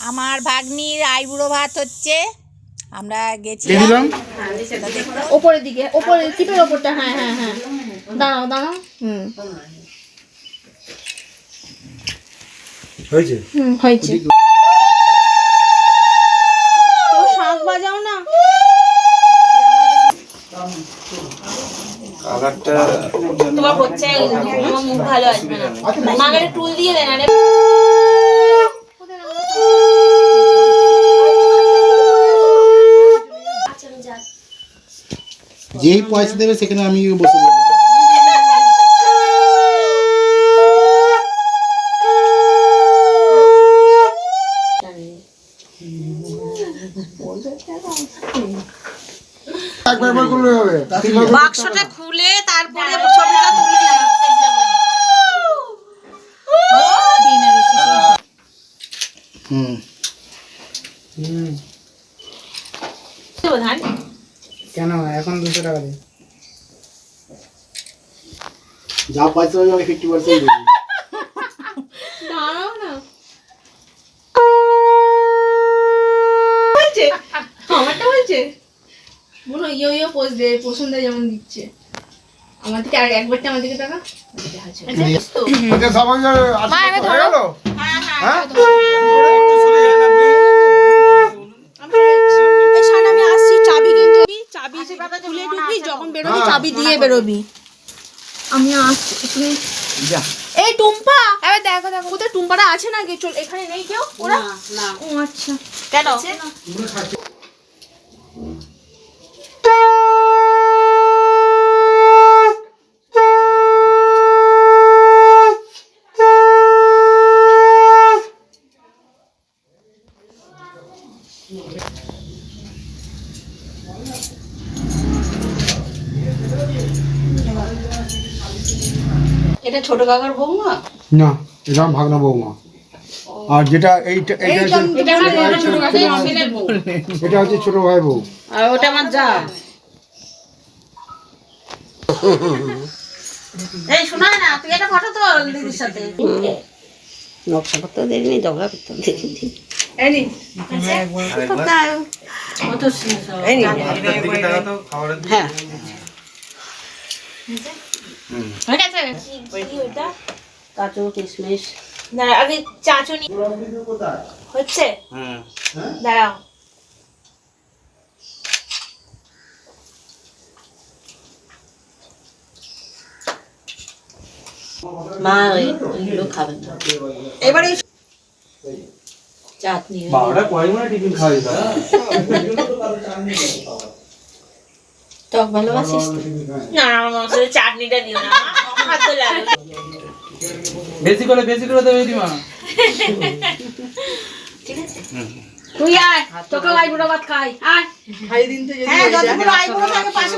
আমার ভাগ্নির আইবুড়ো ভাত হচ্ছে। আমরা গেছি দিয়ে দিলাম। ওপরের দিকে ওপরে টিপের ওপরটা হ্যাঁ হ্যাঁ হ্যাঁ। দাঁড়াও দাঁড়াও। হুম। হয়েছে? হুম হয়েছে। তো বাজাও না? তোমার হচ্ছে তোমার মুখ ভালো আসবে না। মাগারে টুল দিয়ে দেন আরে যেই পয়সা দেবে সেখানে আমি বসে বাক্সটা খুলে তারপরে ছবিটা তুলে হুম। কেন? এখন দুশো টাকা দিই যা আমি ফিফটি পার্সেন্ট দাঁড়াও না। আমারটা হয়েছে মনে হয় ইয়ো ইয়ো পোজ দে পোষণ যেমন দিচ্ছে। আমার থেকে আর একবারটা আমার দিকে টাকা সবাই হয়ে হ্যাঁ এই শান আমি আসছি চাবি কিন্তু চাবি খুলে ঢুকবি যখন বেরোবি চাবি দিয়ে বেরোবি। আমি আসছি তুমি এই টুম্পা! এবার দেখো দেখো। কোথায় টুম্পাটা আছে নাকি? চল এখানে নেই কেউ? ওরা? না। ও আচ্ছা। কেন? এটা ছোট কাকার বৌমা? না এটা ভাগনা বৌমা। আর যেটা এইটা এটা হচ্ছে এটা আমার ছোট কাকার ছেলের বউ। এটা হচ্ছে ছোট ভাই বউ। আর ওটা আমার যা। এই শোনা না তুই একটা ফটো তো দিদির সাথে। নকশা করতে দেরি নেই ঝগড়া করতে দেরি নেই হ্যাঁ হয়ে। কাজু কিশমিশ দাঁড়া আগে চাচুনি হচ্ছে দাঁড়াও মা ওইগুলো খাবেন এবারে চাটনি বাবাটা কয়েক মানে টিফিন খাওয়া যেত টক ভালোবাসিস না আমার চাটনিটা দিও না হাত তো লাগে বেশি করে বেশি করে দেবে দিমা। তুই আয় তোকে আইবুড়ো ভাত খাই আয়। হ্যাঁ যতগুলো আইবুড়ো থাকে পাশে